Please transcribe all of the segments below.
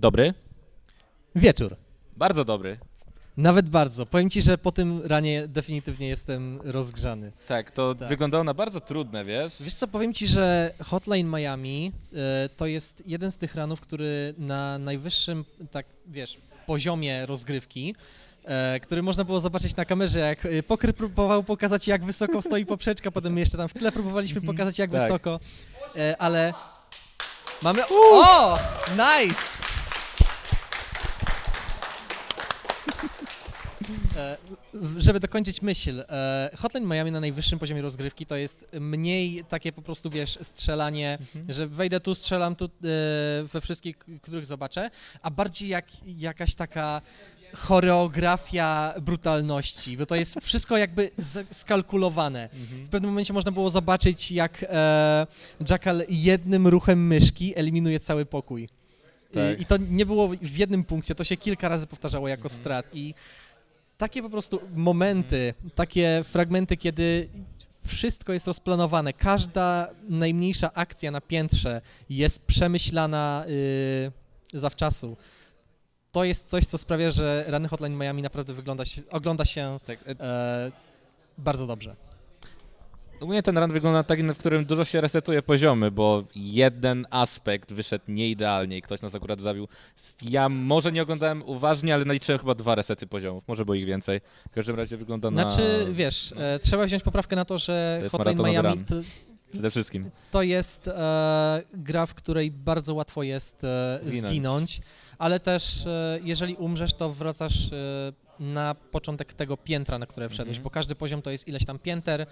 Dobry? Wieczór. Bardzo dobry. Nawet bardzo. Powiem ci, że po tym ranie definitywnie jestem rozgrzany. Tak, to Tak. wyglądało na bardzo trudne, wiesz? Wiesz co, powiem ci, że Hotline Miami e, to jest jeden z tych ranów, który na najwyższym, tak wiesz, poziomie rozgrywki, e, który można było zobaczyć na kamerze, jak e, poker próbował pokazać, jak wysoko stoi poprzeczka, potem my jeszcze tam w tle próbowaliśmy pokazać, jak Tak. wysoko, e, ale mamy... O! Nice! E, w- żeby dokończyć myśl, e, Hotline Miami na najwyższym poziomie rozgrywki to jest mniej takie po prostu, wiesz, strzelanie, że wejdę tu, strzelam tu e, we wszystkich, których zobaczę, a bardziej jak jakaś taka choreografia brutalności, bo to jest wszystko jakby skalkulowane. W pewnym momencie można było zobaczyć, jak e, Jackal jednym ruchem myszki eliminuje cały pokój. Tak. I, I to nie było w jednym punkcie, to się kilka razy powtarzało jako strat i takie po prostu momenty, takie fragmenty, kiedy wszystko jest rozplanowane, każda najmniejsza akcja na piętrze jest przemyślana yy, zawczasu. To jest coś, co sprawia, że rany Hotline Miami naprawdę wygląda się, ogląda się Tak, e, e, bardzo dobrze. U mnie ten run wygląda taki, w którym dużo się resetuje poziomy, bo jeden aspekt wyszedł nieidealnie i ktoś nas akurat zabił. Ja może nie oglądałem uważnie, ale naliczyłem chyba dwa resety poziomów, może było ich więcej. W każdym razie wygląda na... Znaczy, wiesz, e, trzeba wziąć poprawkę na to, że To Hotline Miami to, Przede wszystkim. to jest e, gra, w której bardzo łatwo jest e, Zginąć. zginąć, ale też e, jeżeli umrzesz, to wracasz e, na początek tego piętra, na które wszedłeś, Mhm. bo każdy poziom to jest ileś tam pięter,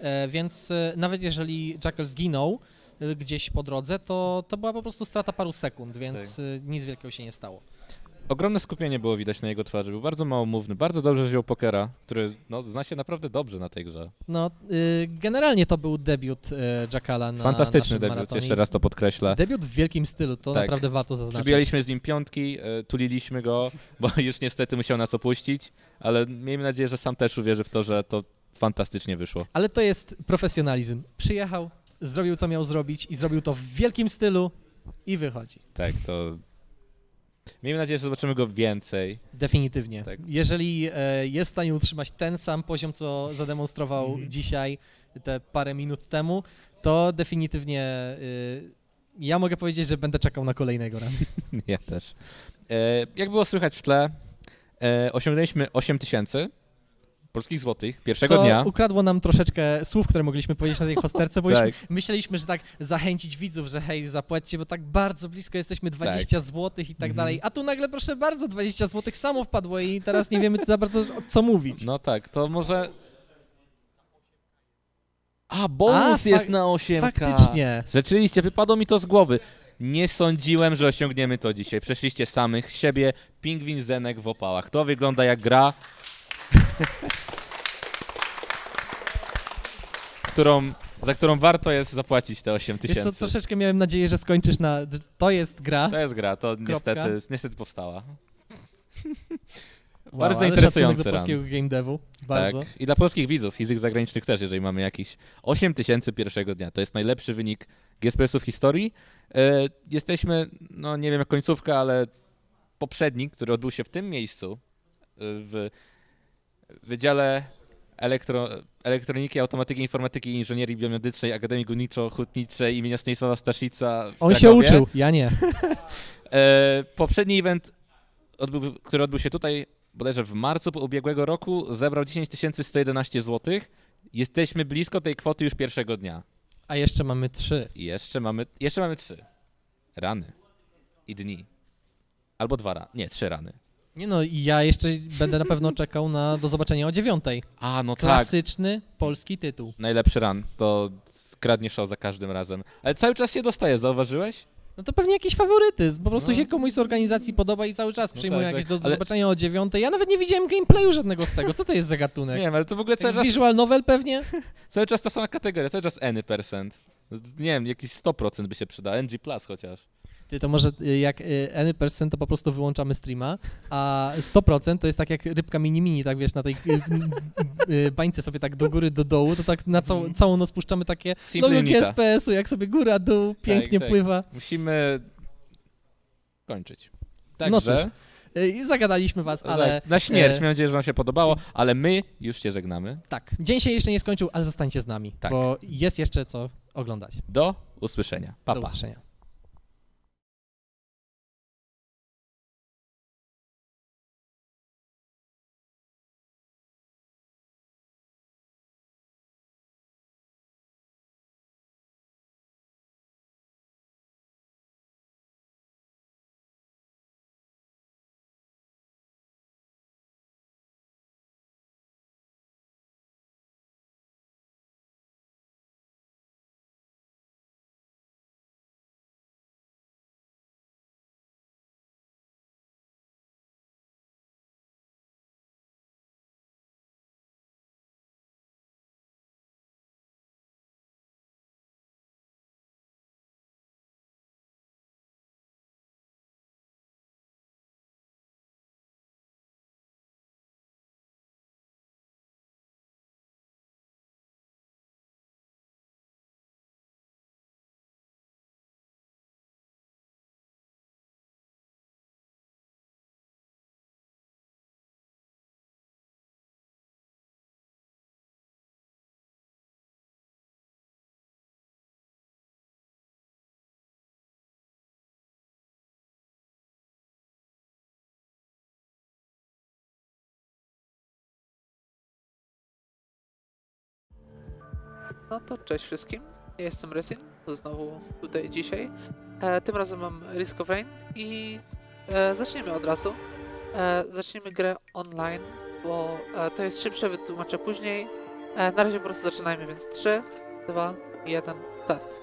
e, więc e, nawet jeżeli Jackal zginął e, gdzieś po drodze, to, to była po prostu strata paru sekund, więc Tak. nic wielkiego się nie stało. Ogromne skupienie było widać na jego twarzy, był bardzo małomówny, bardzo dobrze wziął pokera, który no, zna się naprawdę dobrze na tej grze. No, y, generalnie to był debiut e, Jackala na Fantastyczny debiut, maratonie. jeszcze raz to podkreślę. Debiut w wielkim stylu, to Tak. naprawdę warto zaznaczyć. Przybijaliśmy z nim piątki, e, tuliliśmy go, bo już niestety musiał nas opuścić, ale miejmy nadzieję, że sam też uwierzy w to, że to fantastycznie wyszło. Ale to jest profesjonalizm. Przyjechał, zrobił co miał zrobić i zrobił to w wielkim stylu i wychodzi. Tak, to... Miejmy nadzieję, że zobaczymy go więcej. Definitywnie. Tak. Jeżeli e, jest w stanie utrzymać ten sam poziom, co zademonstrował Mhm. dzisiaj, te parę minut temu, to definitywnie y, ja mogę powiedzieć, że będę czekał na kolejnego rana. Ja też. E, jak było słychać w tle, e, osiągnęliśmy 8 tysięcy polskich złotych pierwszego co dnia. ukradło nam troszeczkę słów, które mogliśmy powiedzieć na tej hosterce, bo już Tak. myśleliśmy, że tak zachęcić widzów, że hej, zapłaćcie, bo tak bardzo blisko jesteśmy 20 zł i tak Mhm. dalej. A tu nagle, proszę bardzo, 20 zł samo wpadło i teraz nie wiemy za bardzo co mówić. No tak, to może... A, bonus A, jest na 8 Faktycznie. Rzeczywiście, wypadło mi to z głowy. Nie sądziłem, że osiągniemy to dzisiaj. Przeszliście samych siebie, pingwin Zenek w opałach. To wygląda jak gra, którą, za którą warto jest zapłacić te 8 Wiesz co, tysięcy. troszeczkę miałem nadzieję, że skończysz na to jest gra. To jest gra, to niestety, niestety powstała. Wow, bardzo ale interesujący szacunek do run. polskiego game devu. Bardzo. Tak. I dla polskich widzów, i z tych zagranicznych też, jeżeli mamy jakiś 8 tysięcy pierwszego dnia. To jest najlepszy wynik GSPS-u w historii. E, jesteśmy, no nie wiem jak końcówka, ale poprzedni, który odbył się w tym miejscu, e, w Wydziale Elektro, Elektroniki, Automatyki, Informatyki i Inżynierii Biomedycznej Akademii Górniczo-Hutniczej imienia Stanisława Staszica On się uczył, ja nie. E, poprzedni event, odbył, który odbył się tutaj bodajże w marcu ubiegłego roku, zebrał 10 111 zł. Jesteśmy blisko tej kwoty już pierwszego dnia. A jeszcze mamy trzy. I jeszcze mamy, jeszcze mamy trzy rany i dni. Albo dwa rany. Nie, trzy rany. Nie no, i ja jeszcze będę na pewno czekał na, do zobaczenia o dziewiątej. A, no tak. Klasyczny polski tytuł. Najlepszy ran. To kradnie show za każdym razem. Ale cały czas się dostaje, zauważyłeś? No to pewnie jakiś faworytyzm. Po prostu No. się komuś z organizacji podoba i cały czas No przyjmuje tak, jakieś tak. do, do Ale- zobaczenia o dziewiątej. Ja nawet nie widziałem gameplayu żadnego z tego. Co to jest za gatunek? Nie wiem, ale to w ogóle cały czas, Visual novel pewnie? cały czas ta sama kategoria, cały czas any percent. Nie wiem, jakiś 100% by się przyda, NG Plus chociaż. Ty, to może y, jak y, any percent, to po prostu wyłączamy streama, a 100% to jest tak jak rybka mini-mini, tak wiesz, na tej y, bańce sobie tak do góry, do dołu, to tak na całą, całą noc puszczamy takie logo Unita. GSPS-u, jak sobie góra, dół, pięknie tak. pływa. Musimy kończyć. Także Y, i Zagadaliśmy was, ale tak, na śmierć, mam nadzieję, że wam się podobało, ale my już się żegnamy. tak, dzień się jeszcze nie skończył, ale zostańcie z nami, Tak. bo jest jeszcze co oglądać. Do usłyszenia. Pa, Do pa. usłyszenia. No to cześć wszystkim, ja jestem Rytin, znowu tutaj dzisiaj. E, tym razem mam Risk of Rain i e, zaczniemy od razu. E, zaczniemy grę online, bo e, to jest szybsze, wytłumaczę później. E, na razie po prostu zaczynajmy, więc 3, 2, 1, start.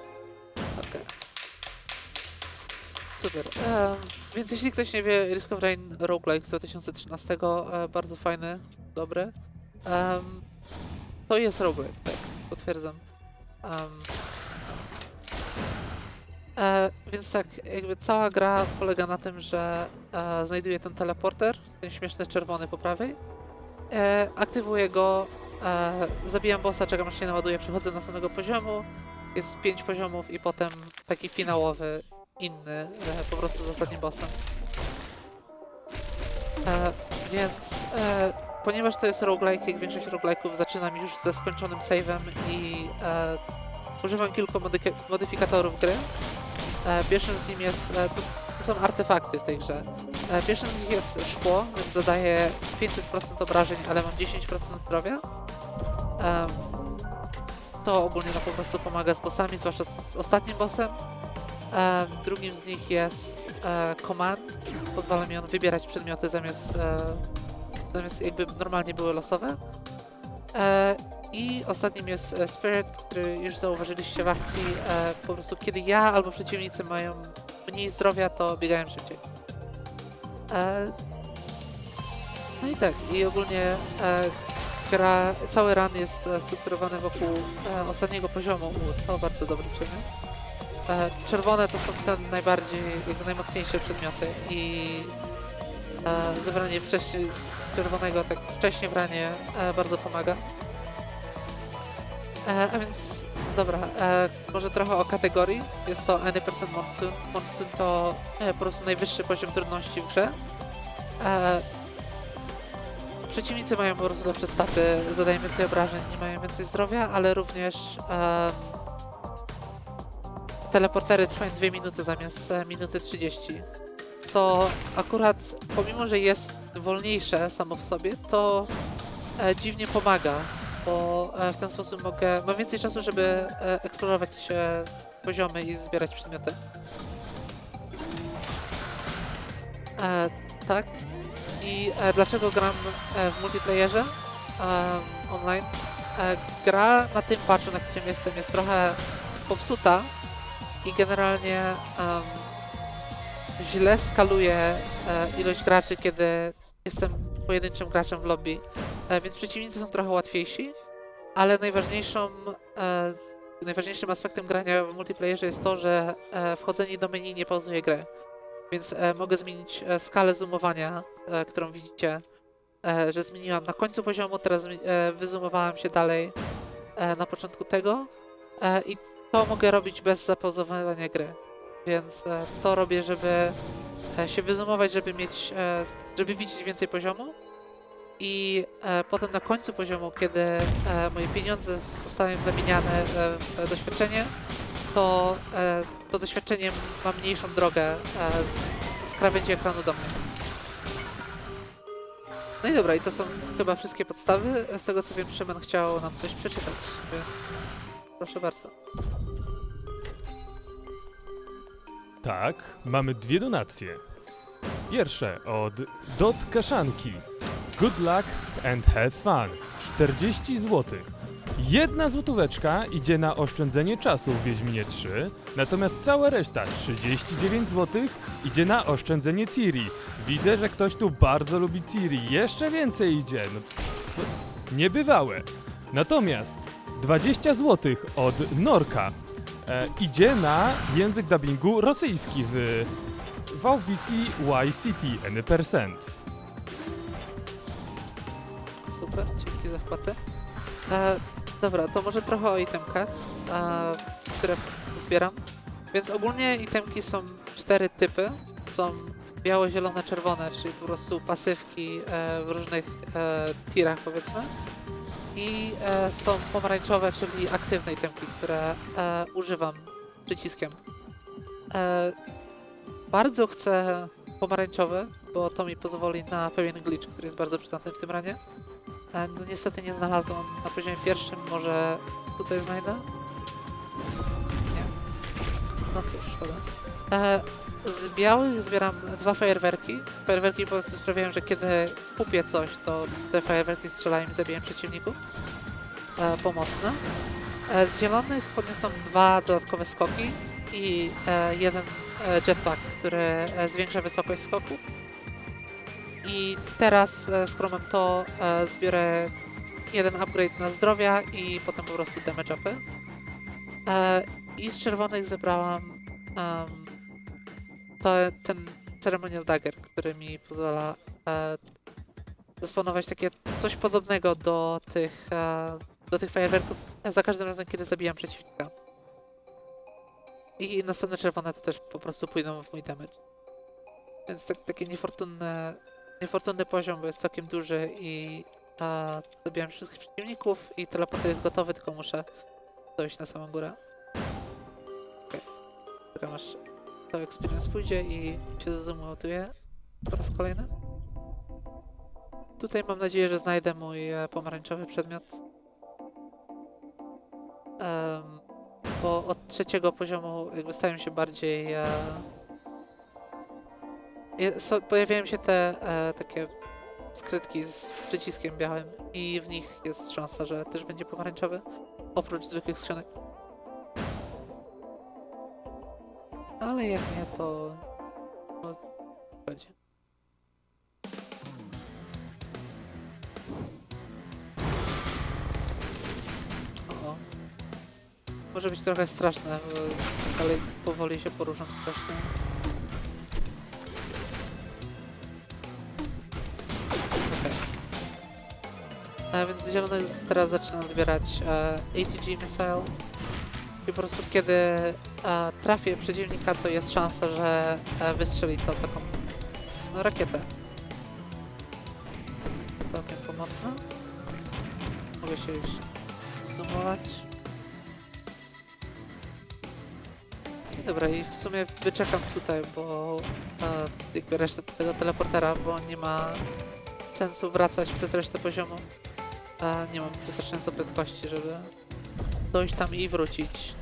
Super. E, więc jeśli ktoś nie wie, Risk of Rain roguelike z 2013, e, bardzo fajny, dobry. Em, to jest roguelike, tak, potwierdzam. Em, e, więc tak, jakby cała gra polega na tym, że e, znajduję ten teleporter, ten śmieszny czerwony po prawej. E, aktywuję go, e, zabijam bossa, czekam aż się naładuje, przechodzę do następnego poziomu. Jest pięć poziomów i potem taki finałowy, inny, e, po prostu z ostatnim bossem. E, więc e, ponieważ to jest roguelike, jak większość roguelike'ów zaczynam już ze skończonym save'em i e, używam kilku modyfikatorów gry. E, pierwszym z nim jest, e, to, to są artefakty w tej grze. E, pierwszym z nich jest szkło, więc zadaje 500% obrażeń, ale mam 10% zdrowia. Em, to ogólnie no, po prostu pomaga z bossami, zwłaszcza z, z ostatnim bossem. Em, drugim z nich jest e, command, pozwala mi on wybierać przedmioty zamiast e, zamiast jakby normalnie były losowe. E, I ostatnim jest e, Spirit, który już zauważyliście w akcji. E, po prostu kiedy ja albo przeciwnicy mają mniej zdrowia, to biegają szybciej. E, no i tak, i ogólnie e, gra, cały run jest e, strukturowany wokół e, ostatniego poziomu. U, to bardzo dobry przedmiot. E, czerwone to są te najbardziej, jakby najmocniejsze przedmioty i e, zebranie wcześniej czerwonego tak wcześnie w ranie e, bardzo pomaga. E, a więc dobra, e, może trochę o kategorii. Jest to Any Percent Monsoon. Monsoon to e, po prostu najwyższy poziom trudności w grze. E, przeciwnicy mają po prostu lepsze staty, zadają więcej obrażeń i mają więcej zdrowia, ale również em, teleportery trwają 2 minuty zamiast e, minuty 30 co akurat pomimo, że jest wolniejsze samo w sobie, to e, dziwnie pomaga, bo e, w ten sposób mogę, mam więcej czasu, żeby e, eksplorować e, poziomy i zbierać przedmioty. E, tak. I e, dlaczego gram e, w multiplayerze e, online? E, gra na tym patchu, na którym jestem, jest trochę popsuta i generalnie źle skaluję e, ilość graczy, kiedy jestem pojedynczym graczem w lobby, e, więc przeciwnicy są trochę łatwiejsi, ale najważniejszą, e, najważniejszym aspektem grania w multiplayerze jest to, że wchodzenie do menu nie pauzuje grę, więc mogę zmienić skalę zoomowania, którą widzicie, że zmieniłam na końcu poziomu, teraz wyzoomowałam się dalej na początku tego i to mogę robić bez zapauzowania gry więc e, to robię, żeby e, się wyzoomować, żeby mieć, e, żeby widzieć więcej poziomu. I potem na końcu poziomu, kiedy moje pieniądze zostały zamieniane w doświadczenie, to to doświadczenie ma mniejszą drogę z, z krawędzi ekranu do mnie. No i dobra, i to są chyba wszystkie podstawy. Z tego co wiem, Szymon chciał nam coś przeczytać, więc proszę bardzo. Tak, mamy dwie donacje. Pierwsze od Dot Kaszanki. Good luck and have fun. 40 zł. Jedna złotóweczka idzie na oszczędzenie czasu w Wiedźminie 3, natomiast cała reszta, 39 zł, idzie na oszczędzenie Ciri. Widzę, że ktoś tu bardzo lubi Ciri. Jeszcze więcej idzie. No, co? Niebywałe. Natomiast 20 zł od Norka e, idzie na język dubbingu rosyjski w, w audycji YCT N%. Super, dzięki za wpłatę. E, dobra, to może trochę o itemkach, e, które zbieram. Więc ogólnie itemki są cztery typy. Są białe, zielone, czerwone, czyli po prostu pasywki e, w różnych e, tirach powiedzmy. I e, są pomarańczowe, czyli aktywne itemki, które e, używam przyciskiem. E, bardzo chcę pomarańczowy, bo to mi pozwoli na pewien glitch, który jest bardzo przydatny w tym ranie. E, No niestety nie znalazłam na poziomie pierwszym, może tutaj znajdę? Nie. No cóż, szkoda. E, z białych zbieram dwa fajerwerki. Fajerwerki po prostu sprawiają, że kiedy kupię coś, to te fajerwerki strzelają i zabijają przeciwników. E, pomocne. E, z zielonych podniosą dwa dodatkowe skoki i e, jeden e, jetpack, który e, zwiększa wysokość skoku. I teraz, e, skoro mam to, e, zbiorę jeden upgrade na zdrowia i potem po prostu damage upy. E, I z czerwonych zebrałam em, to, ten ceremonial dagger, który mi pozwala e, zesponować takie coś podobnego do tych, e, do tych fajerwerków za każdym razem, kiedy zabijam przeciwnika. I następne czerwone to też po prostu pójdą w mój damage. Więc tak, takie niefortunne niefortunny poziom, bo jest całkiem duży i a, zabijam wszystkich przeciwników i teleporter jest gotowy, tylko muszę dojść na samą górę. Okej. Czekam aż to experience pójdzie i się zoomuje po raz kolejny. Tutaj mam nadzieję, że znajdę mój e, pomarańczowy przedmiot. Em, bo od trzeciego poziomu jakby stają się bardziej e, so, pojawiają się te e, takie skrytki z przyciskiem białym i w nich jest szansa, że też będzie pomarańczowy, oprócz zwykłych skrzynek. Ale jak nie, to... No. O. Może być trochę straszne, ale powoli się poruszam strasznie. A więc zielony teraz zaczynam zbierać e, ATG missile. I po prostu kiedy e, trafię przeciwnika, to jest szansa, że e, wystrzeli to taką no, rakietę. Całkiem pomocna. Mogę się już zoomować. I dobra, i w sumie wyczekam tutaj, bo e, jakby resztę tego teleportera, bo nie ma sensu wracać przez resztę poziomu. A nie mam wystarczająco prędkości, żeby dojść tam i wrócić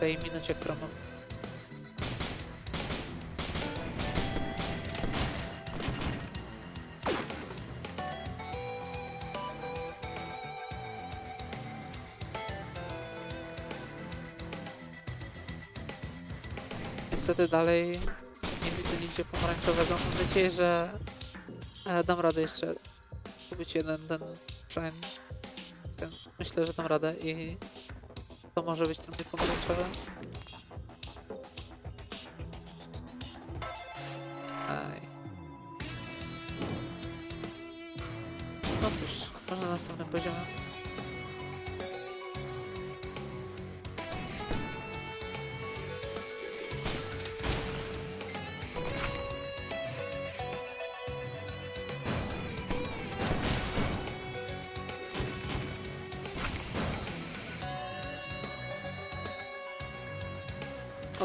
tej minucie, którą. Niestety dalej nie widzę nigdzie pomarańczowego. Mam nadzieję, że e, dam radę jeszcze kupić jeden ten Shine. Myślę, że dam radę i to może być ten pomarańczowy. Aj. No cóż, może na następnym poziomie.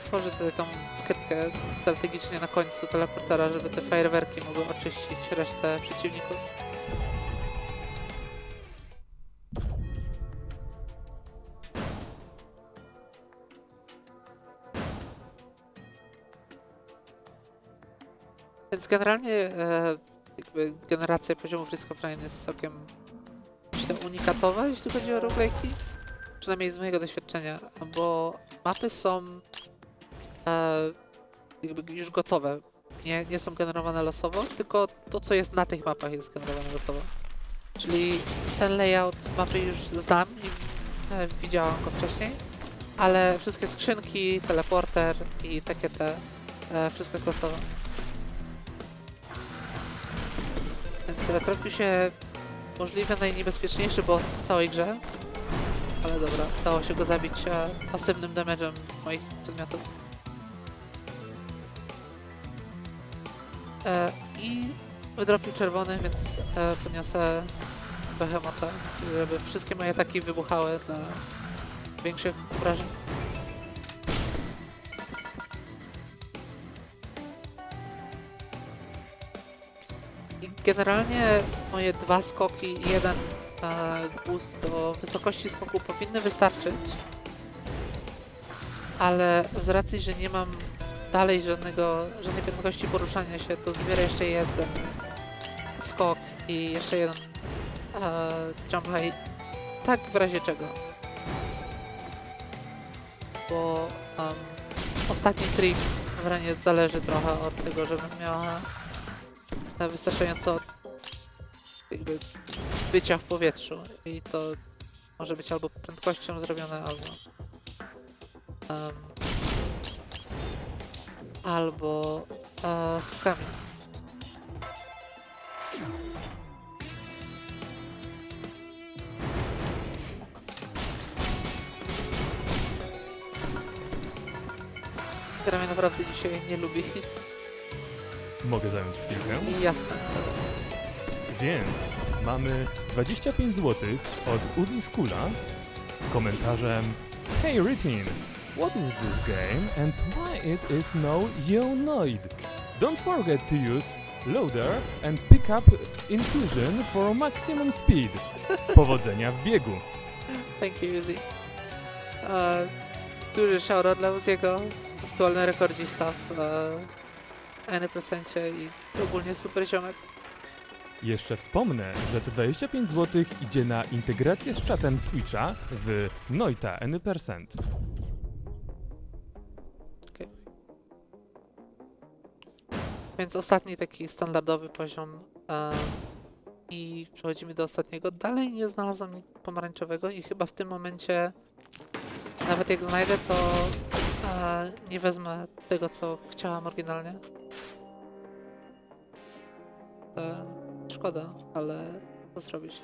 Otworzy tutaj tą skrytkę strategicznie na końcu teleportera, żeby te fajerwerki mogły oczyścić resztę przeciwników. Więc generalnie e, generacja poziomów Risk of Rain jest całkiem myślę unikatowa, jeśli chodzi o roguelike'i. Przynajmniej z mojego doświadczenia, bo mapy są jakby już gotowe. Nie, nie są generowane losowo, tylko to, co jest na tych mapach jest generowane losowo. Czyli ten layout mapy już znam i e, widziałam go wcześniej, ale wszystkie skrzynki, teleporter i takie te, e, wszystko jest losowe. Więc e, trafił się możliwie najniebezpieczniejszy boss w całej grze. Ale dobra, udało się go zabić e, pasywnym damage'em moich przedmiotów. I wydropił czerwony, więc e, podniosę Behemota, żeby wszystkie moje ataki wybuchały dla większych obrażeń. I generalnie moje dwa skoki i jeden e, boost do wysokości skoku powinny wystarczyć. Ale z racji, że nie mam dalej żadnego, żadnej prędkości poruszania się, to zbiorę jeszcze jeden skok i jeszcze jeden e, jump high. Tak w razie czego. Bo um, ostatni trik w ranie zależy trochę od tego, żebym miała wystarczająco jakby bycia w powietrzu i to może być albo prędkością zrobione, albo em, albo e, skokami. Która mnie naprawdę dzisiaj nie lubi. Mogę zająć chwilkę? Jasne. Więc mamy 25 zł od Uzi Skula z komentarzem Hey Ritin, what is this game and why it is no Ionoid? Don't forget to use loader and pick up inclusion for maximum speed. Powodzenia w biegu. Thank you, Uzi. E, duży shoutout dla Uziego, aktualny rekordzista w e, N% i ogólnie super ziomek. Jeszcze wspomnę, że te 25 zł idzie na integrację z czatem Twitcha w Noita N%. Więc ostatni taki standardowy poziom e, i przechodzimy do ostatniego. Dalej nie znalazłem nic pomarańczowego i chyba w tym momencie nawet jak znajdę to e, nie wezmę tego co chciałam oryginalnie. E, szkoda, ale co zrobić?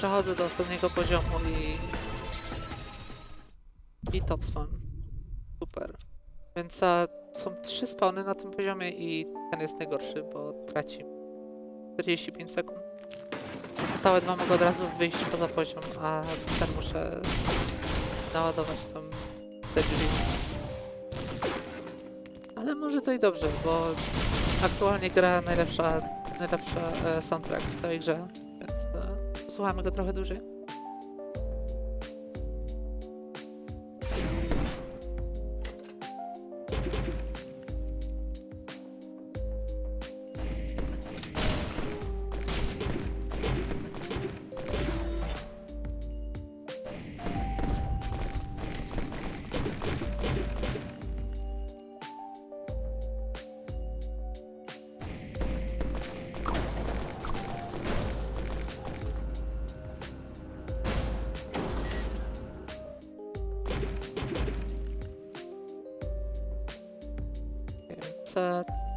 Przechodzę do ostatniego poziomu i... I top spawn. Super. Więc e, są trzy spawny na tym poziomie i ten jest najgorszy, bo traci 45 sekund. Zostałe dwa mogę od razu wyjść poza poziom, a ten muszę naładować tam te drzwi. Ale może to i dobrze, bo aktualnie gra najlepsza, najlepsza e, soundtrack w całej grze, posłuchamy go trochę dłużej.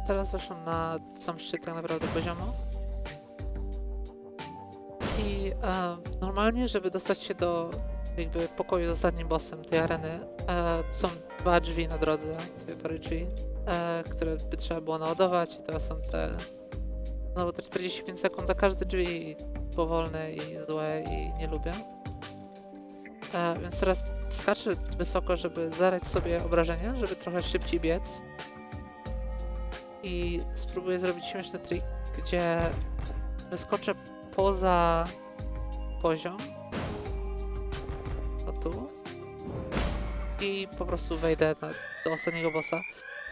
Teraz weszłam na sam szczyt tak naprawdę poziomu. I e, normalnie, żeby dostać się do jakby pokoju z ostatnim bossem tej areny, e, są dwa drzwi na drodze, dwie pary drzwi, e, które by trzeba było naładować i to są te znowu te 45 sekund za każde drzwi powolne i złe i nie lubię. E, więc teraz skaczę wysoko, żeby zadać sobie obrażenia, żeby trochę szybciej biec i spróbuję zrobić śmieszny trik, gdzie wyskoczę poza poziom. O tu. I po prostu wejdę na, do ostatniego bossa.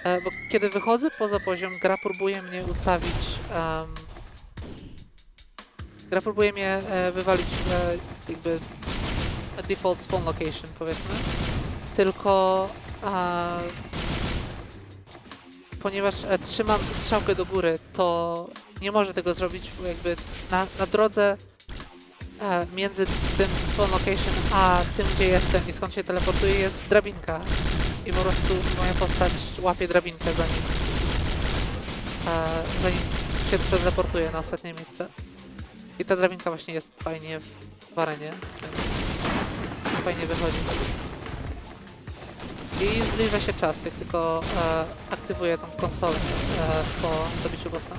E, bo kiedy wychodzę poza poziom, gra próbuje mnie ustawić. em, gra próbuje mnie e, wywalić e, jakby default spawn location, powiedzmy. Tylko. A, ponieważ e, trzymam strzałkę do góry, to nie może tego zrobić, jakby na, na drodze e, między tym spawn location a tym, gdzie jestem i skąd się teleportuję, jest drabinka. I po prostu moja postać łapie drabinkę zanim, e, zanim się teleportuje na ostatnie miejsce. I ta drabinka właśnie jest fajnie w, w arenie, fajnie wychodzi. I zbliża się czas, jak tylko e, aktywuję tą konsolę e, po zabiciu bossa.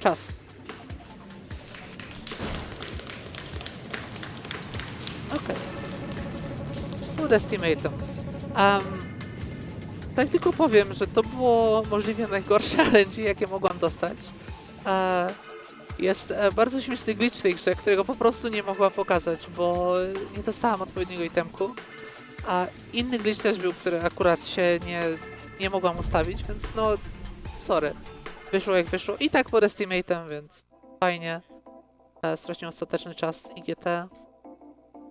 Czas. Okej. Okay. teammate'em. Um, tak tylko powiem, że to było możliwie najgorsze RNG, jakie mogłam dostać. E, jest e, bardzo śmieszny glitch w tej grze, którego po prostu nie mogłam pokazać, bo nie dostałam odpowiedniego itemku. A inny glitch też był, który akurat się nie, nie mogłam ustawić, więc no, sorry. Wyszło jak wyszło. I tak po Estimate'em, więc fajnie. E, Sprawdźmy ostateczny czas IGT.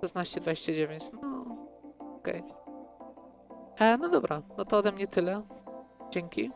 16.29, no okej. E, No dobra, no to ode mnie tyle. Dzięki.